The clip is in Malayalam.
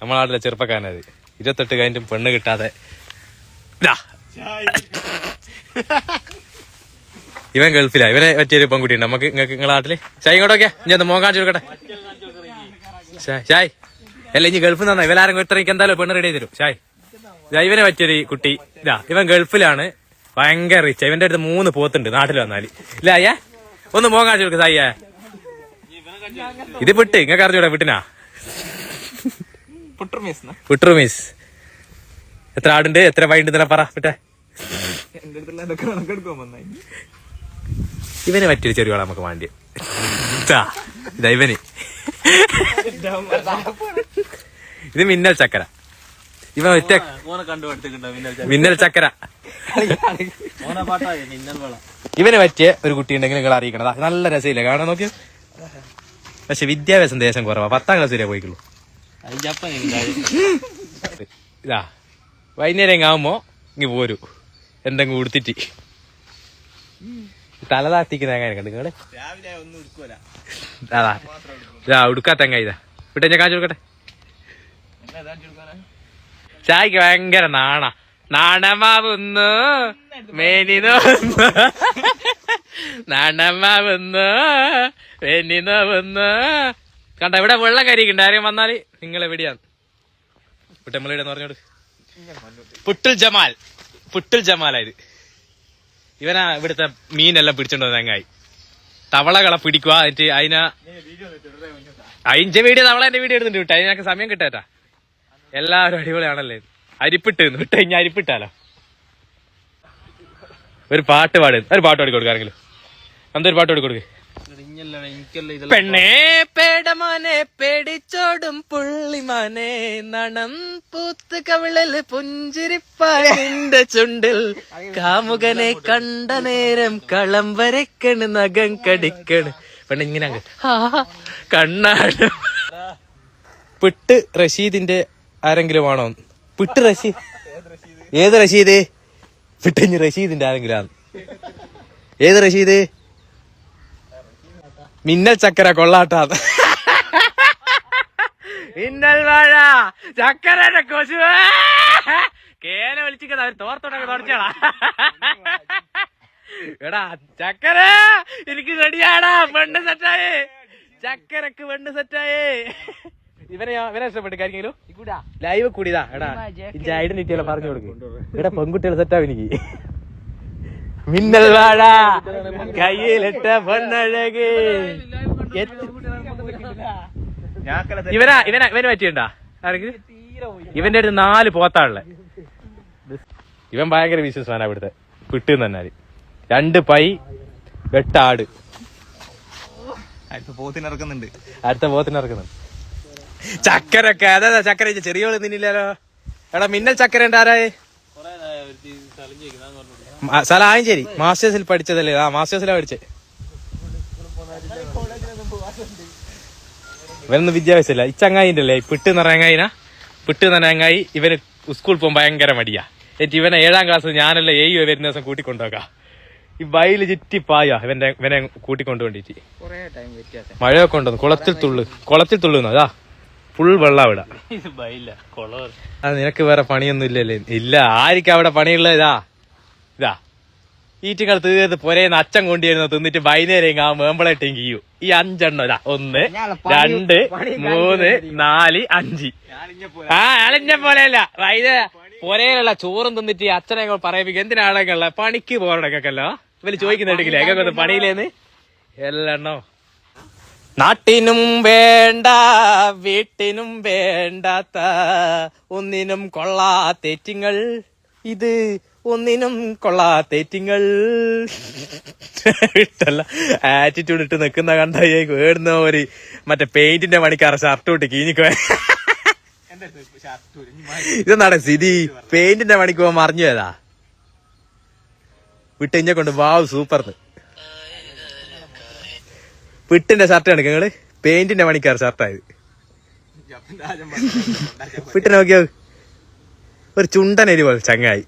നമ്മളെ നാട്ടിലെ ചെറുപ്പക്കാരനത്. ഇരുപത്തെട്ട് കഴിഞ്ഞിട്ടും പെണ്ണ് കിട്ടാതെ. ഇവൻ ഗൾഫിലാ. ഇവനെ പറ്റിയൊരു പെൺകുട്ടി ഉണ്ട് നമുക്ക് നിങ്ങൾക്ക് നിങ്ങളെ നാട്ടിൽ? ചായ ഇങ്ങോട്ടൊക്കെ ഞാൻ മോൻ കാണിച്ചു കൊടുക്കട്ടെ? ഷായ് അല്ല ഇനി ഗൾഫിൽ നിന്നാ ഇവരാരും ഇത്രയ്ക്ക് എന്തായാലും പെണ്ണ് റെഡി ഷായ്. ഇതാ ഇവനെ പറ്റിയൊരു കുട്ടി. ഇതാ ഇവൻ ഗൾഫിലാണ്. ഭയങ്കര റിച്ച് ഇവന്റെ അടുത്ത് മൂന്ന് പോത്തുണ്ട് നാട്ടിൽ വന്നാൽ. ഇല്ല അയ്യാ? ഒന്ന് മോൻ കാണിച്ചു കൊടുക്ക സായിയേ. ഇത് വിട്ട്. ഇങ്ങക്ക് അറിഞ്ഞൂടെ വിട്ടിനാ? പുട്ടർ മിസ് എത്ര ആടുണ്ട്? എത്ര വൈണ്ട് തന്നെ പറ വന്നായി ഇവനെ പറ്റിയൊരു ചെറിയ നമുക്ക് വേണ്ടി ഇവന്. ഇത് മിന്നൽ ചക്കര. ഇവൻ ഒറ്റ മിന്നൽ ചക്കര? ഇവന് പാട്ടാ മിന്നൽ വേള. ഇവനെ പറ്റിയ ഒരു കുട്ടി ഉണ്ടെങ്കിൽ നിങ്ങൾ അറിയിക്കണതാ നല്ല രസമില്ല? കാണാൻ നോക്കി പക്ഷെ വിദ്യാഭ്യാസം ദേശം കുറവാ. പത്താം ക്ലാസ് വരെ പോയിക്കുള്ളൂ. ഇതാ വൈകുന്നേരം ആവുമ്പോ ഇങ്ങ് പോരൂ. എന്തെങ്കിലും ഉടുത്തിട്ട്. തല താത്തിക്കുന്ന തേങ്ങ കണ്ടു നിങ്ങൾ? അതാ ഇതാ ഇതാ. വിട്ടെ ഞാൻ കാണിച്ചു കൊടുക്കട്ടെ. ചായക്ക് ഭയങ്കര നാണ. നാണമാവുന്നു. മേനി നോന്നു നാണമാവുന്നു. മേനി നോവുന്നു കണ്ട ഇവിടെ വെള്ളം കരിക്കുണ്ട് ആരെയും വന്നാൽ നിങ്ങൾ എവിടെയാണ്? കുട്ടമ്മളിയുടെ പറഞ്ഞോട്. പുട്ടിൽ ജമാൽ. പുട്ടിൽ ജമാലായത്. ഇവനാ ഇവിടുത്തെ മീനെല്ലാം പിടിച്ചോണ്ട് തെങ്ങായി തവളകളെ പിടിക്കുക എന്നിട്ട് അതിനാ അയിഞ്ച വീഡിയോ തവള എന്റെ വീഡിയോ എടുത്തിട്ട് വിട്ടു അതിനൊക്കെ സമയം കിട്ടേട്ടാ. എല്ലാവരും അടിപൊളിയാണല്ലേ? അരിപ്പിട്ട് വിട്ട് കഴിഞ്ഞാൽ അരിപ്പിട്ടാലോ? ഒരു പാട്ട് പാട്. ഒരു പാട്ട് പാടി കൊടുക്കാരെങ്കിലും എന്തൊരു പാട്ട് പാടി കൊടുക്ക്? ഇഞ്ഞല്ല എനിക്കല്ല ഇതെല്ലാം പെണ്ണേ പേടമാനെ പേടിച്ചോടും പുള്ളിമാനെ നണം പൂത്ത് കവിളൽ പുഞ്ചിരിപ്പാന്റെ ചുണ്ടിൽ. കാമുകനെ കണ്ട നേരം കളം വരക്കണ് നഖം കടിക്കണ്. പെണ്ണ ഇങ്ങനെ കണ്ണാട്. പിട്ട് റഷീദിന്റെ ആരെങ്കിലും ആണോ? പിട്ട് റഷീദ്? ഏത് റഷീദ്? പിട്ടഞ്ഞ് റഷീദിന്റെ ആരെങ്കിലും ആണ്. ഏത് റഷീദ്? മിന്നൽ ചക്കര കൊള്ളാട്ടാ മിന്നൽ വാഴ ചക്കര കൊശു. കേന വിളിച്ചിട്ട് അവർ തോർത്തോട്ടൊക്കെ തുടച്ചാടാ. എടാ ചക്കര എനിക്ക് റെഡിയാടാ പെണ്ണ് സെറ്റായേ. ചക്കരക്ക് പെണ്ണ് സെറ്റായേ. ഇവനെ ഇവനെ ഇഷ്ടപ്പെട്ടു കാര്യങ്ങളോ ലൈവ് കൂടിയതാ. എടാ ഐഡന്റിറ്റി പറഞ്ഞു കൊടുക്കും. എടാ പെൺകുട്ടികൾ സെറ്റാവും എനിക്ക്. മിന്നൽ വാഴ. കയ്യിലിട്ട പൊന്നഴക്. ഇവനാ ഇവനാ ഇവന് പറ്റിയുണ്ടാ ആർക്ക്? ഇവന്റെ അടുത്ത് നാല് പോത്താളെ ഇവൻ ഭയങ്കര വിശ്വസമാനാ ഇവിടുത്തെ. കിട്ടുന്ന തന്നെ രണ്ട് പൈ വെട്ടാട് അടുത്ത പോത്തിനിറക്കുന്നുണ്ട് അടുത്ത പോത്തിനിറക്കുന്നുണ്ട് ചക്കരൊക്കെ അതാ ചക്കര ചെറിയോൾ തിന്നില്ലല്ലോ. എടാ മിന്നൽ ചക്കര ഉണ്ട് ആരായേ സ്ഥലം ആയഞ്ചേരി മാസ്റ്റേഴ്സിൽ പഠിച്ചതല്ലേ? ആ മാസ്റ്റേഴ്സിലാ പഠിച്ചേ. ഇവനൊന്നും വിദ്യാഭ്യാസമില്ല. ഈ ചങ്ങായിന്റെ അല്ലേ പിട്ട് നിറയങ്ങായിനാ പിട്ട് നിറയങ്ങായി ഇവന് സ്കൂളിൽ പോകുമ്പോൾ ഭയങ്കര മടിയാ. എന്നിട്ട് ഇവനെ ഏഴാം ക്ലാസ് ഞാനല്ല ഏഴ് വരുന്ന ദിവസം കൂട്ടിക്കൊണ്ടുപോകാം. ഈ വയൽ ചുറ്റി പായ ഇവന്റെ ഇവനെ കൂട്ടിക്കൊണ്ടുകൊണ്ടിട്ട് മഴയൊക്കെ ഉണ്ടെന്ന് കുളത്തിൽ തുള്ളു. കുളത്തിൽ തുള്ളുന്നു? അതാ. ഫുൾ വെള്ളം ഇവിടെ കൊളവർ. അത് നിനക്ക് വേറെ പണിയൊന്നും ഇല്ലല്ലേ? ഇല്ല ആയിരിക്കും അവിടെ പണിയുള്ളത് ഇതാ. ഇതാ. ഈറ്റുകൾ തീർത്ത് പൊരേന്ന് അച്ഛൻ കൊണ്ടിരുന്നു തിന്നിട്ട് വൈകുന്നേരം ആ മേമ്പളേട്ടേം കീയു ഈ അഞ്ചെണ്ണം ഇതാ. ഒന്ന് രണ്ട് മൂന്ന് നാല് അഞ്ച്. ആ അളിഞ്ഞ പോലെയല്ല. വൈകുന്നേരം പൊരയിലുള്ള ചോറും തിന്നിട്ട് ഈ അച്ഛനെ പറയപ്പിക്കും. എന്തിനാണെങ്കിലുള്ള പണിക്ക് പോകണക്കല്ലോ ഇവർ ചോദിക്കുന്നുണ്ടെങ്കിലേ പണിയിലേന്ന് എല്ലെണ്ണോ നാട്ടിനും വേണ്ട വീട്ടിനും വേണ്ടാത്ത ഒന്നിനും കൊള്ളാത്തേറ്റിങ്ങൾ ഇത് ഒന്നിനും കൊള്ളാത്തേറ്റിങ്ങൾ ഇട്ടല്ല. ആറ്റിറ്റ്യൂഡ് ഇട്ട് നിൽക്കുന്ന കണ്ട വേടുന്ന ഒരു മറ്റേ പെയിന്റിന്റെ പണിക്കാർ ഷർട്ട് ഇട്ട് കീഞ്ഞിക്കോ ഇതെന്താണ് സ്ഥിതി പെയിന്റിന്റെ പണിക്ക് പോകാൻ മറിഞ്ഞു പോയതാ? വിട്ട് കൊണ്ട് വാവ് സൂപ്പർന്ന്. പിട്ടിന്റെ ഷർട്ട് കണക്ക് നിങ്ങൾ? പെയിന്റിന്റെ പണിക്കാർ ഷർട്ടായത് പിട്ടിനെ നോക്കിയാ? ഒരു ചുണ്ടനരി പോലെ ചങ്ങായി.